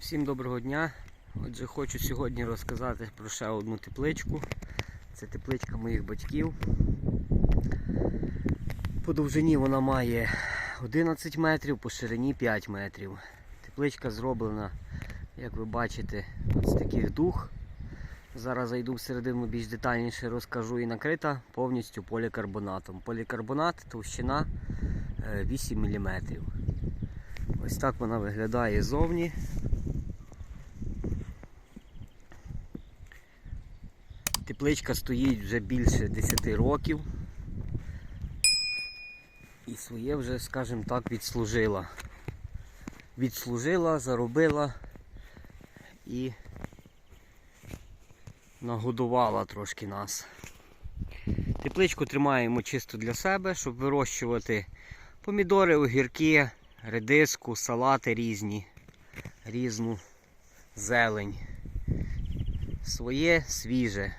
Всім доброго дня. Отже, хочу сьогодні розказати про ще одну тепличку. Це тепличка моїх батьків. По довжині вона має 11 метрів, по ширині 5 метрів. Тепличка зроблена, як ви бачите, з таких дух. Зараз зайду всередину більш детальніше розкажу і накрита повністю полікарбонатом. Полікарбонат товщина е, 8 мм. Ось так вона виглядає зовні. Тепличка стоїть вже більше 10 років. І своє вже, скажімо так, відслужила. Відслужила, заробила і нагодувала трошки нас. Тепличку тримаємо чисто для себе, щоб вирощувати помідори, огірки, редиску, салати різні, різну зелень. Своє свіже.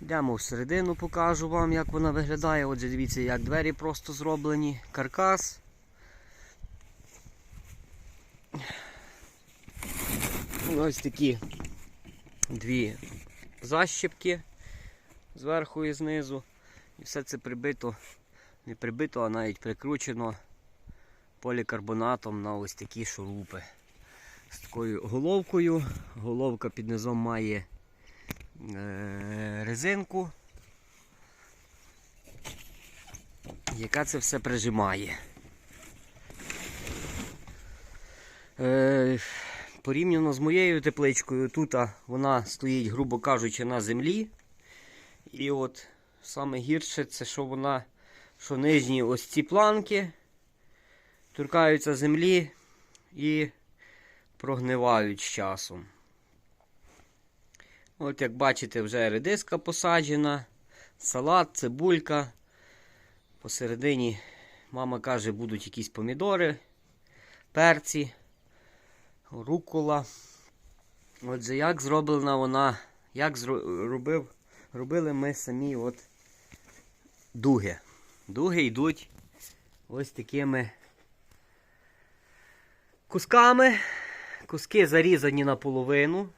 Йдемо всередину, покажу вам, як вона виглядає. Отже, дивіться, як двері просто зроблені, каркас. Ось такі дві защіпки зверху і знизу. І все це прибито, не прибито, а навіть прикручено полікарбонатом на ось такі шурупи. З такою головкою. Головка під низом має резинку, яка це все прижимає. Е, порівняно з моєю тепличкою, тут вона стоїть, грубо кажучи, на землі. І от саме гірше це, що вона, що нижні ось ці планки торкаються землі і прогнивають з часом. От як бачите, вже редиска посаджена, салат, цибулька. Посередині, мама каже, будуть якісь помідори, перці, рукола. Отже, як зроблена вона, як зро- робив, робили ми самі от дуги. Дуги йдуть ось такими кусками. Куски зарізані наполовину.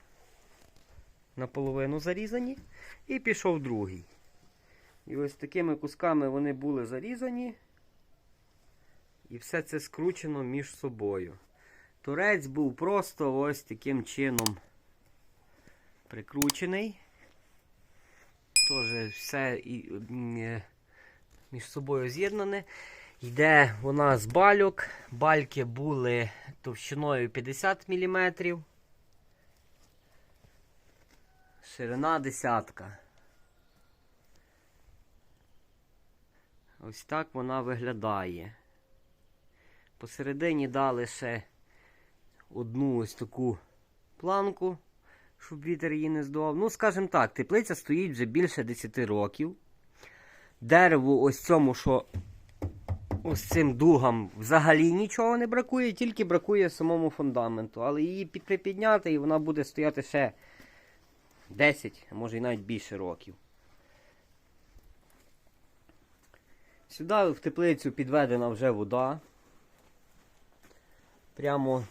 Наполовину зарізані. І пішов другий. І ось такими кусками вони були зарізані. І все це скручено між собою. Турець був просто ось таким чином прикручений. Теж все е, між собою з'єднане. Йде вона з бальок. Бальки були товщиною 50 мм. Ширина десятка. Ось так вона виглядає. Посередині дали ще одну ось таку планку, щоб вітер її не здував. Ну, скажімо так, теплиця стоїть вже більше 10 років. Дереву ось цьому, що ось цим дугам взагалі нічого не бракує, тільки бракує самому фундаменту. Але її під- припідняти і вона буде стояти ще 10, а може і навіть більше років. Сюди в теплицю підведена вже вода. Прямо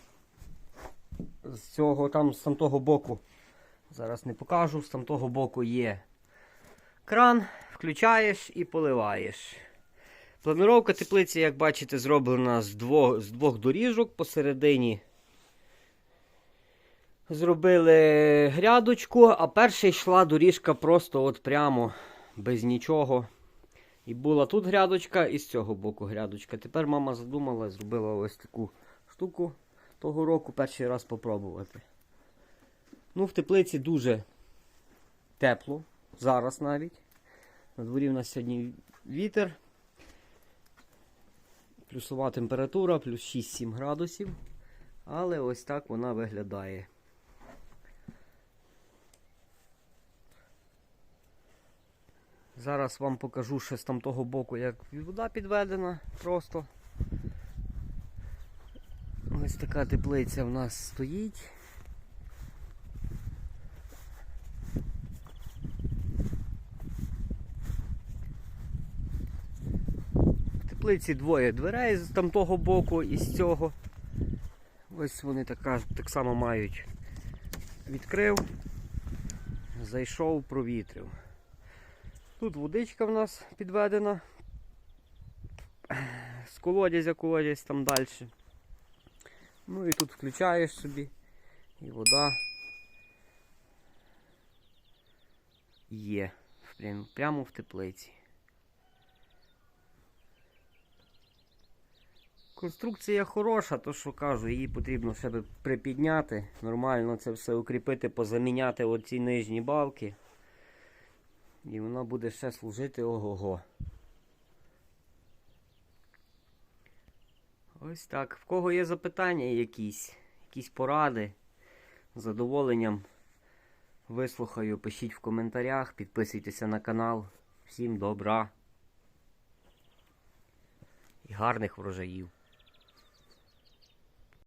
з цього, там з тамтого боку, зараз не покажу, з тамтого боку є кран, включаєш і поливаєш. Планировка теплиці, як бачите, зроблена з двох, з двох доріжок посередині. Зробили грядочку, а перша йшла доріжка просто от прямо без нічого. І була тут грядочка, і з цього боку грядочка. Тепер мама задумала, зробила ось таку штуку того року перший раз попробувати. Ну, в теплиці дуже тепло, зараз навіть. На дворі в нас сьогодні вітер. Плюсова температура, плюс 6-7 градусів. Але ось так вона виглядає. Зараз вам покажу ще з там того боку, як вода підведена просто. Ось така теплиця в нас стоїть. Теплиці двоє дверей з тамтого боку і з цього. Ось вони така, так само мають. Відкрив, зайшов, провітрив. Тут водичка в нас підведена. З колодязя колодязь там далі. Ну і тут включаєш собі і вода є. Прямо в теплиці. Конструкція хороша, то що кажу, її потрібно ще би припідняти, нормально це все укріпити, позаміняти оці нижні балки. І вона буде ще служити ого-го. Ось так. В кого є запитання якісь, якісь поради, з задоволенням вислухаю, пишіть в коментарях, підписуйтеся на канал. Всім добра і гарних врожаїв.